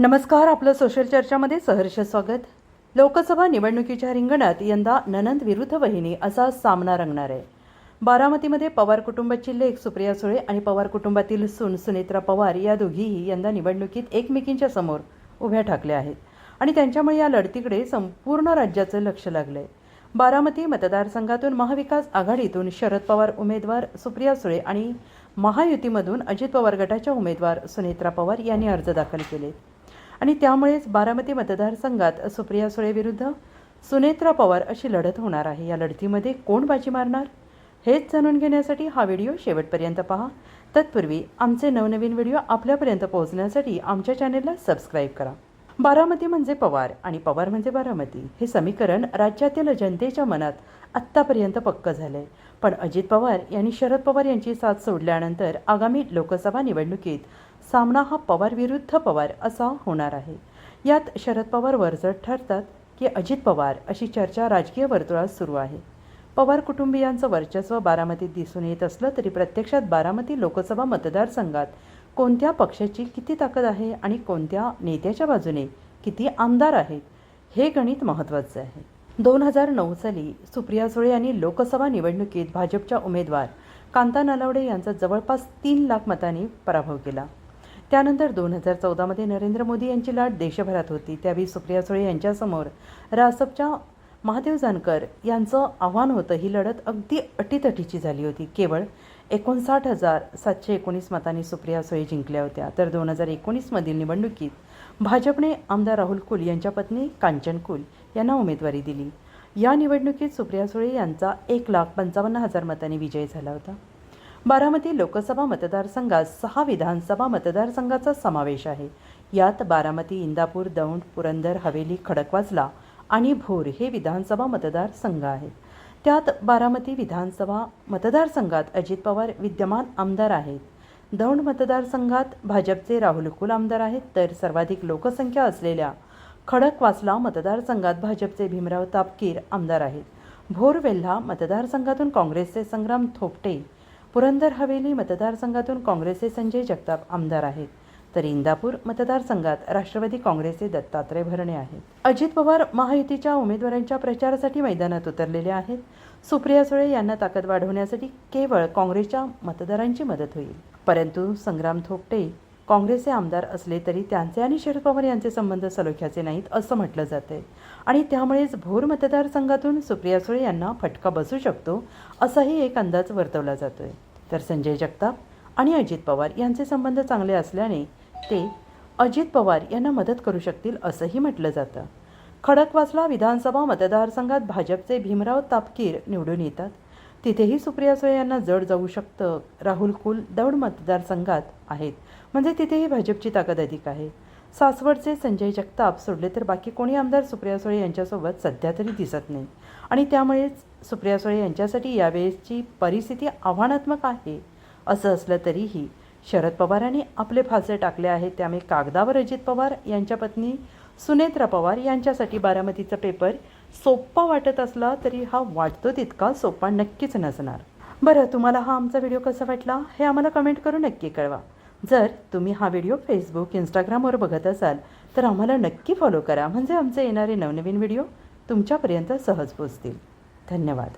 नमस्कार आपलं सोशल चर्चामध्ये सहर्ष स्वागत. लोकसभा निवडणुकीच्या रिंगणात यंदा ननंद विरुद्ध वहिनी असा सामना रंगणार आहे. बारामतीमध्ये पवार कुटुंबाची लेख सुप्रिया सुळे आणि पवार कुटुंबातील सून सुनेत्रा पवार या दोघीही यंदा निवडणुकीत एकमेकींच्या समोर उभ्या ठाकल्या आहेत. आणि त्यांच्यामुळे या लढतीकडे संपूर्ण राज्याचं लक्ष लागलंय. बारामती मतदारसंघातून महाविकास आघाडीतून शरद पवार उमेदवार सुप्रिया सुळे आणि महायुतीमधून अजित पवार गटाच्या उमेदवार सुनेत्रा पवार यांनी अर्ज दाखल केले. आणि त्यामुळेच बारामती मतदारसंघात सुप्रिया सुळेविरुद्ध सुनेत्रा पवार अशी लढत होणार आहे. या लढतीमध्ये कोण बाजी मारणार? हेच जाणून घेण्यासाठी हा व्हिडिओ शेवटपर्यंत पहा. तत्पूर्वी आमचे नवनवीन व्हिडिओ आपल्यापर्यंत पोहोचण्यासाठी आमच्या चॅनेलला सबस्क्राईब करा. बारामती म्हणजे पवार आणि पवार म्हणजे बारामती हे समीकरण राज्यातील जनतेच्या मनात आत्तापर्यंत पक्क झालंय. पण अजित पवार यांनी शरद पवार यांची साथ सोडल्यानंतर आगामी लोकसभा निवडणुकीत सामना हा पवार विरुद्ध पवार असा होणार आहे. यात शरद पवार वरचढ ठरतात की अजित पवार अशी चर्चा राजकीय वर्तुळात सुरू आहे. पवार कुटुंबियांचं वर्चस्व बारामतीत दिसून येत असलं तरी प्रत्यक्षात बारामती लोकसभा मतदारसंघात कोणत्या पक्षाची किती ताकद आहे आणि कोणत्या नेत्याच्या बाजूने किती आमदार आहेत हे गणित महत्त्वाचं आहे. दोन हजार नऊ साली सुप्रिया सुळे यांनी लोकसभा निवडणुकीत भाजपच्या उमेदवार कांता नलावडे यांचा जवळपास तीन लाख मतांनी पराभव केला. त्यानंतर दोन हजार चौदामध्ये नरेंद्र मोदी यांची लाट देशभरात होती. त्यावेळी सुप्रिया सुळे यांच्यासमोर रासपच्या महादेव जानकर यांचं आव्हान होतं. ही लढत अगदी अटीतटीची झाली होती. केवळ एकोणसाठ हजार सातशे एकोणीस मतांनी सुप्रिया सुळे जिंकल्या होत्या. तर दोन हजार एकोणीसमधील निवडणुकीत भाजपने आमदार राहुल कुल यांच्या पत्नी कांचन कुल यांना उमेदवारी दिली. या निवडणुकीत सुप्रिया सुळे यांचा एक लाख पंचावन्न हजार मतांनी विजय झाला होता. बारामती लोकसभा मतदारसंघात सहा विधानसभा मतदारसंघाचा समावेश आहे. यात बारामती इंदापूर दौंड पुरंदर हवेली खडकवासला आणि भोर हे विधानसभा मतदारसंघ आहेत. त्यात बारामती विधानसभा मतदारसंघात अजित पवार विद्यमान आमदार आहेत. दौंड मतदारसंघात भाजपचे राहुल कुल आमदार आहेत तर सर्वाधिक लोकसंख्या असलेल्या खडकवासला मतदारसंघात भाजपचे भीमराव तापकीर आमदार आहेत. भोर वेल्हा मतदारसंघातून काँग्रेसचे संग्राम थोपटे पुरंदर हवेली मतदारसंघातून काँग्रेसचे संजय जगताप आमदार आहेत. तर इंदापूर मतदारसंघात राष्ट्रवादी काँग्रेसचे दत्तात्रय भरणे आहेत. अजित पवार महायुतीच्या उमेदवारांच्या प्रचारासाठी मैदानात उतरलेले आहेत. सुप्रिया सुळे यांना ताकद वाढवण्यासाठी केवळ काँग्रेसच्या मतदारांची मदत होईल. परंतु संग्राम थोपटे काँग्रेसचे आमदार असले तरी त्यांचे आणि शरद पवार यांचे संबंध सलोख्याचे नाहीत असं म्हटलं जाते आणि त्यामुळेच भोर मतदारसंघातून सुप्रिया सुळे यांना फटका बसू शकतो असाही एक अंदाज वर्तवला जातोय. तर संजय जगताप आणि अजित पवार यांचे संबंध चांगले असल्याने ते अजित पवार यांना मदत करू शकतील असंही म्हटलं जातं. खडकवासला विधानसभा मतदारसंघात भाजपचे भीमराव तापकीर निवडून येतात. तिथेही सुप्रिया सुळे यांना जड जाऊ शकतं. राहुल कुल दौड मतदारसंघात आहेत. म्हणजे तिथेही भाजपची ताकद अधिक आहे. सासवडचे संजय जगताप सोडले तर बाकी कोणी आमदार सुप्रिया सुळे यांच्यासोबत सध्या तरी दिसत नाही. आणि त्यामुळेच सुप्रिया सुळे यांच्यासाठी यावेळेसची परिस्थिती आव्हानात्मक आहे. असं असलं तरीही शरद पवारांनी आपले फासे टाकले आहेत. त्यामुळे कागदावर अजित पवार यांच्या पत्नी सुनेत्रा पवार यांच्यासाठी बारामतीचा पेपर सोप्पा वाटत असला तरी हा वाटतो तितका सोपा नक्कीच नसणार. बरं तुम्हाला हा आमचा व्हिडिओ कसा वाटला हे आम्हाला कमेंट करून नक्की कळवा. जर तुम्ही हा व्हिडिओ फेसबुक इंस्टाग्रामवर बघत असाल तर आम्हाला नक्की फॉलो करा. म्हणजे आमचे येणारे नवनवीन व्हिडिओ तुमच्यापर्यंत सहज पोचतील धन्यवाद.